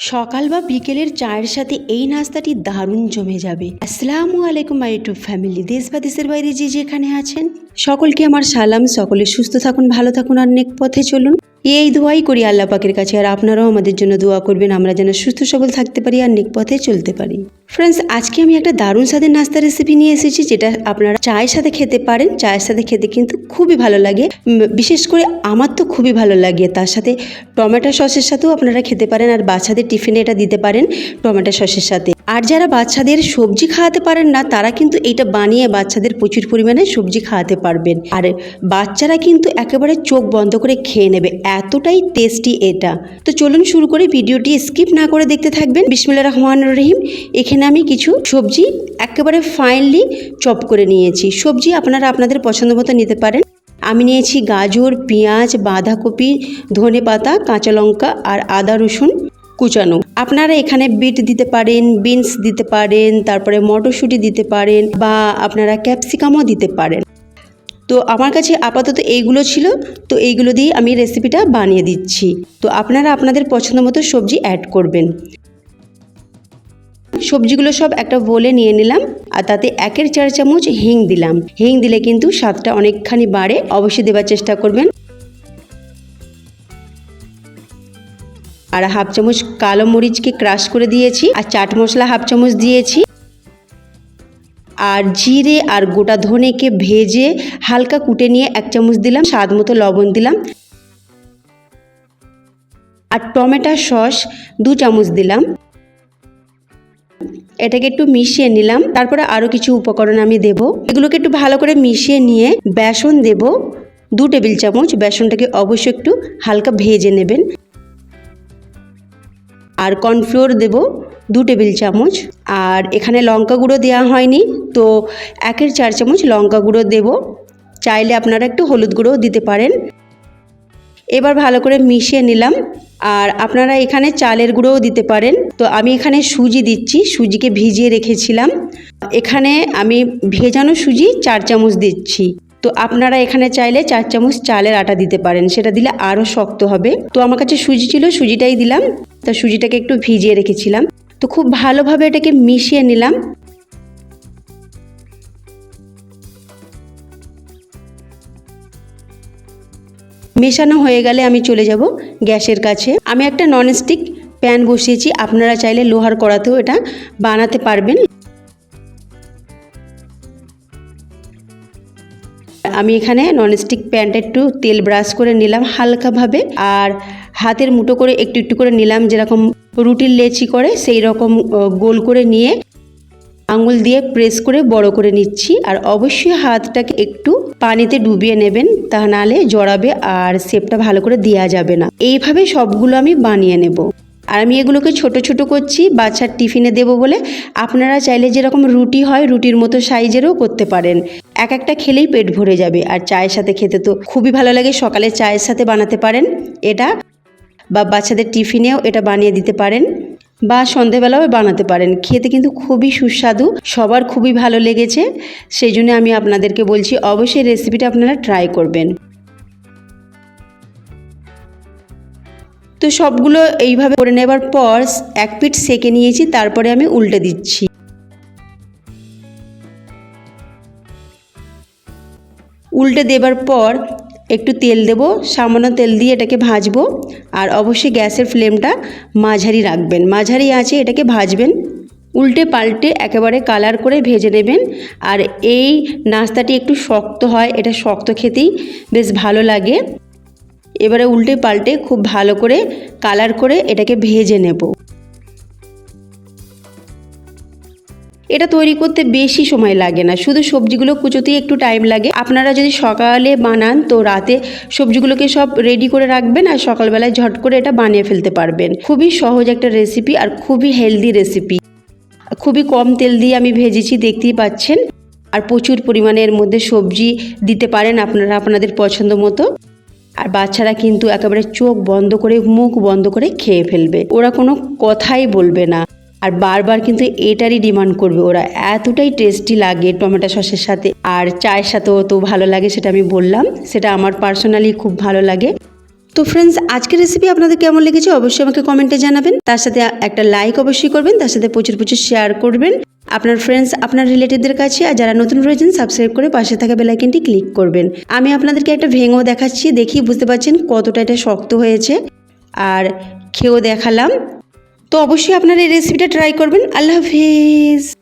সকাল বা বিকেলের চায়ের সাথে এই নাস্তাটি দারুণ জমে যাবে। আসসালামু আলাইকুম মাই ইউটিউব ফ্যামিলি দেশ বা দেশের বাইরে যে যেখানে আছেন। সকলকে আমার সালাম, সকলে সুস্থ থাকুন, ভালো থাকুন, আর নেক পথে চলুন। এই দোয়াই করি আল্লাহ পাকের কাছে, আর আপনারাও আমাদের জন্য দোয়া করবেন, আমরা যেন সুস্থ সবল থাকতে পারি আর নেক পথে চলতে পারি। ফ্রেন্ডস আজকে আমি একটা দারুণ স্বাদের নাস্তা রেসিপি নিয়ে এসেছি, যেটা আপনারা চায়ের সাথে খেতে পারেন। চায়ের সাথে খেতে কিন্তু খুবই ভালো লাগে। বিশেষ করে আমার তো খুবই ভালো লাগে। তার সাথে টমেটো সসের সাথেও আপনারা খেতে পারেন, আর বাচ্চাদের টিফিনে এটা দিতে পারেন টমেটো সসের সাথে। আর যারা বাচ্চাদের সবজি খাওয়াতে পারেন না, তারা কিন্তু এটা বানিয়ে বাচ্চাদের প্রচুর পরিমাণে সবজি খাওয়াতে পারবেন। আর বাচ্চারা কিন্তু একেবারে চোখ বন্ধ করে খেয়ে নেবে। এতটাই টেস্টি এটা। তো চলুন শুরু করে। ভিডিওটি স্কিপ না করে দেখতে থাকবেন। বিসমুল্লাহ রহমান রহিম। এখানে আমি কিছু সবজি একেবারে ফাইনলি চপ করে নিয়েছি। সবজি আপনারা আপনাদের পছন্দ মতো নিতে পারেন। আমি নিয়েছি গাজর, পেঁয়াজ, বাঁধাকপি ধনে পাতা কাঁচা লঙ্কা আর আদা রসুন। কুচানো। আপনারা এখানে বিট দিতে পারেন, বিনস দিতে পারেন, তারপরে মটরশুঁটি দিতে পারেন বা আপনারা ক্যাপসিকামও দিতে পারেন। তো আমার কাছে আপাতত এইগুলো ছিল, তো এইগুলো দিয়ে আমি রেসিপিটা বানিয়ে দিচ্ছি। তো আপনারা আপনাদের পছন্দ মতো সবজি অ্যাড করবেন। সবজিগুলো সব একটা বলে নিয়ে নিলাম, আর তাতে একের চার চামচ হিং দিলাম। হিং দিলে কিন্তু স্বাদটা অনেকখানি বাড়ে, অবশ্যই দেওয়ার চেষ্টা করবেন। আর হাফ চামচ কালো মরিচকে ক্রাশ করে দিয়েছি আর চাট মশলা হাফ চামচ দিয়েছি। আর জিরে আর গোটা ধনেকে ভেজে হালকা কুটে নিয়ে এক চামচ দিলাম, স্বাদ মতো লবণ দিলাম। আর টমেটো সস দু চামচ দিলাম। এটাকে একটু মিশিয়ে নিলাম, তারপরে আরও কিছু উপকরণ আমি দেব। এগুলোকে একটু ভালো করে মিশিয়ে নিয়ে বেসন দেব। দু টেবিল চামচ, বেসনটাকে অবশ্যই একটু হালকা ভেজে নেবেন। আর কর্নফ্লোর দেব দু টেবিল চামচ। আর এখানে লঙ্কা গুঁড়ো দেওয়া হয়নি, তো একের চার চামচ লঙ্কা গুঁড়ো দেব। চাইলে আপনারা একটু হলুদ গুঁড়োও দিতে পারেন। এবার ভালো করে মিশিয়ে নিলাম। আর আপনারা এখানে চালের গুঁড়োও দিতে পারেন। তো আমি এখানে সুজি দিচ্ছি, সুজিকে ভিজিয়ে রেখেছিলাম। এখানে আমি ভেজানো সুজি চার চামচ দিচ্ছি। তো আপনারা এখানে চাইলে চার চামচ চালের আটা দিতে পারেন। সেটা দিলে আরও শক্ত হবে। তো আমার কাছে সুজি ছিল, সুজিটাই দিলাম। তা সুজিটাকে একটু ভিজিয়ে রেখেছিলাম। তো খুব ভালোভাবে এটাকে মিশিয়ে নিলাম। মেশানো হয়ে গেলে আমি চলে যাব গ্যাসের কাছে। আমি একটা ননস্টিক প্যান বসিয়েছি। আপনারা চাইলে লোহার কড়াতেও এটা বানাতে পারবেন। আমি এখানে ননস্টিক প্যানটা একটু তেল ব্রাশ করে নিলাম হালকাভাবে আর হাতের মুঠো করে একটু একটু করে নিলাম যেরকম রুটির লেচি করে সেই রকম গোল করে নিয়ে আঙুল দিয়ে প্রেস করে বড় করে নিচ্ছি আর অবশ্যই হাতটাকে একটু পানিতে ডুবিয়ে নেবেন তা নাহলে জড়াবে আর শেপটা ভালো করে দেওয়া যাবে না। এইভাবে সবগুলো আমি বানিয়ে নেব। আর আমি এগুলোকে ছোট ছোট করছি, বাচ্চার টিফিনে দেবো বলে। আপনারা চাইলে যেরকম রুটি হয়, রুটির মতো সাইজেরও করতে পারেন। এক একটা খেলেই পেট ভরে যাবে। আর চায়ের সাথে খেতে তো খুবই ভালো লাগে, সকালে চায়ের সাথে বানাতে পারেন। এটা বা বাচ্চাদের টিফিনেও এটা বানিয়ে দিতে পারেন বা সন্ধেবেলাও বানাতে পারেন। খেতে কিন্তু খুবই সুস্বাদু, সবার খুবই ভালো লেগেছে। সেই জন্য আমি আপনাদেরকে বলছি, অবশ্যই রেসিপিটা আপনারা ট্রাই করবেন। তো সবগুলো এইভাবে করে নেবার পর এক পিঠ সেকে নিয়েছি, তারপরে আমি উল্টে দিচ্ছি। উল্টে দেবার পর একটু তেল দেব, সামান্য তেল দিয়ে এটাকে ভাজবো, আর অবশ্যই গ্যাসের ফ্লেমটা মাঝারি রাখবেন। মাঝারি আছে এটাকে ভাজবেন, উল্টে পাল্টে একেবারে কালার করে ভেজে নেবেন, আর এই নাস্তাটি একটু শক্ত হয়, এটা শক্ত খেতেই বেশ ভালো লাগে। এবারে উল্টে পাল্টে খুব ভালো করে কালার করে এটাকে ভেজে নেব। এটা তৈরি করতে বেশি সময় লাগে না, শুধু সবজিগুলো কুচোতেই একটু টাইম লাগে। আপনারা যদি সকালে বানান, তো রাতে সবজিগুলোকে সব রেডি করে রাখবেন আর সকালবেলায় ঝট করে এটা বানিয়ে ফেলতে পারবেন। খুবই সহজ একটা রেসিপি আর খুবই হেলদি রেসিপি খুবই কম তেল দিয়ে আমি ভেজেছি, দেখতেই পাচ্ছেন। আর প্রচুর পরিমাণে এর মধ্যে সবজি দিতে পারেন আপনারা, আপনাদের পছন্দ মতো। আর বাচ্চারা কিন্তু একেবারে চোখ বন্ধ করে, মুখ বন্ধ করে খেয়ে ফেলবে। ওরা কোনো কথাই বলবে না। আর বারবার কিন্তু এটারই ডিমান্ড করবে। ওরা এতটাই টেস্টি লাগে টমেটো সসের সাথে। আর চায়ের সাথেও তো ভালো লাগে সেটা আমি বললাম। সেটা আমার পার্সোনালি খুব ভালো লাগে। তো ফ্রেন্ডস আজকের রেসিপি আপনাদের কেমন লেগেছে অবশ্যই আমাকে কমেন্টে জানাবেন। তার সাথে একটা লাইক অবশ্যই করবেন। তার সাথে প্রচুর প্রচুর শেয়ার করবেন। আপনার ফ্রেন্ডস আপনার রিলেটিভদের কাছে আর যারা নতুন রয়েছেন সাবস্ক্রাইব করে পাশে থাকা বেলাইকনটি ক্লিক করবেন। আমি আপনাদেরকে একটা ভেঙেও দেখাচ্ছি দেখি বুঝতে পারছেন কতটা এটা শক্ত হয়েছে। আর খেয়েও দেখালাম। তো অবশ্যই আপনারা এই রেসিপিটা ট্রাই করবেন। আল্লাহ হাফিজ!